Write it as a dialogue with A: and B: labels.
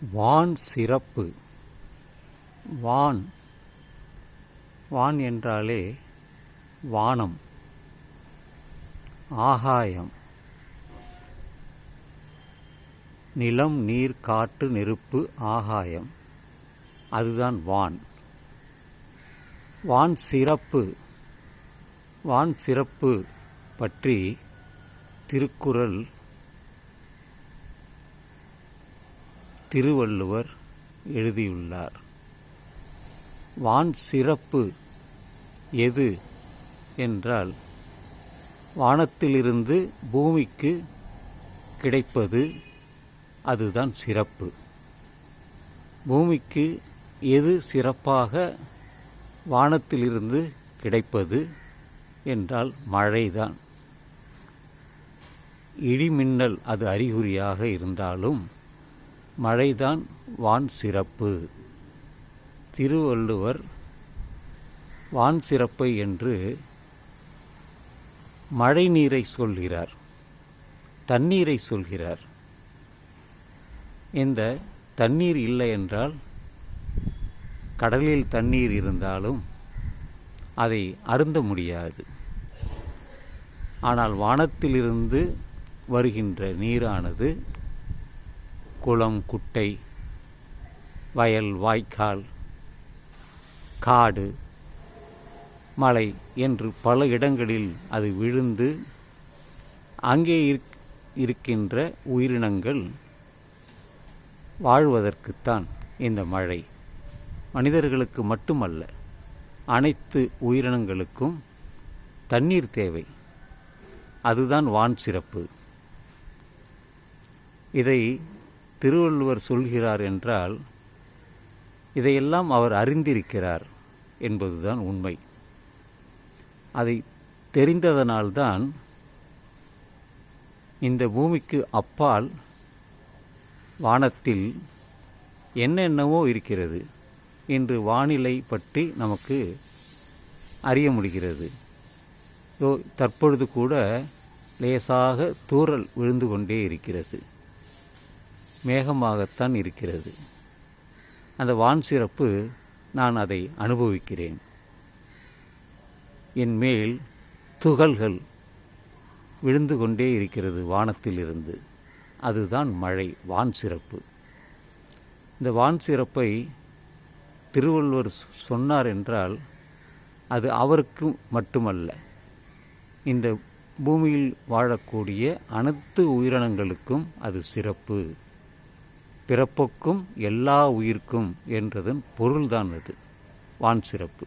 A: வான் சிறப்பு. வான். வான் என்றாலே வானம். ஆகாயம். நிலம் நீர் காற்று நெருப்பு ஆகாயம். அதுதான் வான். வான் சிறப்பு. வான் சிறப்பு பற்றி திருக்குறள் திருவள்ளுவர் எழுதியுள்ளார். வான் சிறப்பு எது என்றால் வானத்திலிருந்து பூமிக்கு கிடைப்பது அதுதான் சிறப்பு. பூமிக்கு எது சிறப்பாக வானத்திலிருந்து கிடைப்பது என்றால் மழைதான். இடிமின்னல் அது அறிகுறியாக இருந்தாலும் மழைதான் வான் சிறப்பு. திருவள்ளுவர் வான் சிறப்பை என்று மழை நீரை சொல்கிறார் தண்ணீரை சொல்கிறார். இந்த தண்ணீர் இல்லை என்றால் கடலில் தண்ணீர் இருந்தாலும் அதை அருந்த முடியாது. ஆனால் வானத்திலிருந்து வருகின்ற நீரானது குளம் குட்டை வயல் வாய்க்கால் காடு மலை என்று பல இடங்களில் அது விழுந்து அங்கே இருக்கின்ற உயிரினங்கள் வாழ்வதற்குத்தான் இந்த மழை. மனிதர்களுக்கு மட்டுமல்ல அனைத்து உயிரினங்களுக்கும் தண்ணீர் தேவை. அதுதான் வான் சிறப்பு. இதை திருவள்ளுவர் சொல்கிறார் என்றால் இதையெல்லாம் அவர் அறிந்திருக்கிறார் என்பதுதான் உண்மை. அதை தெரிந்ததனால்தான் இந்த பூமிக்கு அப்பால் வானத்தில் என்னென்னவோ இருக்கிறது இன்று வானிலை பற்றி நமக்கு அறிய முடிகிறது. தற்பொழுது கூட லேசாக தூறல் விழுந்து கொண்டே இருக்கிறது. மேகமாகத்தான் இருக்கிறது. அந்த வான் சிறப்பு நான் அதை அனுபவிக்கிறேன். என் மேல் துகள்கள் விழுந்து கொண்டே இருக்கிறது வானத்திலிருந்து. அதுதான் மழை வான் சிறப்பு. இந்த வான் சிறப்பை திருவள்ளுவர் சொன்னார் என்றால் அது அவருக்கு மட்டுமல்ல இந்த பூமியில் வாழக்கூடிய அனைத்து உயிரினங்களுக்கும் அது சிறப்பு. பிறப்புக்கும் எல்லா உயிர்க்கும் என்றதன் பொருள்தான் அது. வான் சிறப்பு.